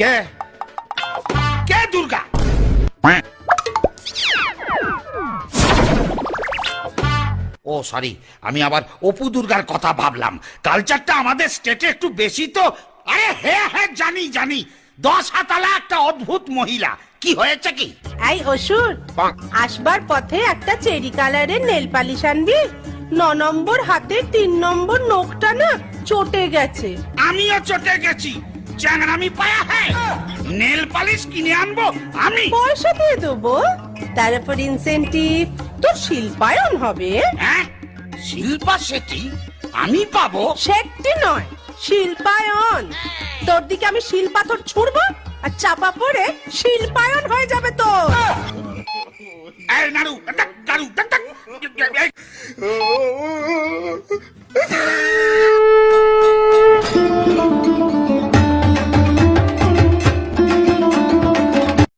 কে? কে দুর্গা? ও sorry আমি আবার অপু দুর্গার কথা ভাবলাম। কালচারটা আমাদের স্টেটে একটু বেশি তো। আরে হ্যাঁ হ্যাঁ জানি জানি। দশ হাতালা একটা অদ্ভুত মহিলা। কি হয়েছে কি? এই অসুর আসবার পথে একটা চেরি কালারের নেল পালিশ আনবি। ন নম্বর হাতে তিন নম্বর নখটা না চটে গেছে। আমিও চটে গেছি। চ্যাংরামি পায়া হ্যাঁ নেল পালিশ কিনে আনব আমি। পয়সা দিয়ে দেবো। তারপর ইনসেন্টিভ তোর শিল্পায়ন হবে। হ্যাঁ শিল্পা শেঠি আমি পাবো। সেটি নয় শিল্পায়ন। তোর দিকে আমি শিলপাথর ছুড়বো আর চাপা পড়ে শিল্পায়ন হয়ে যাবে তোর। এই নাড়ু টাক, নাড়ু।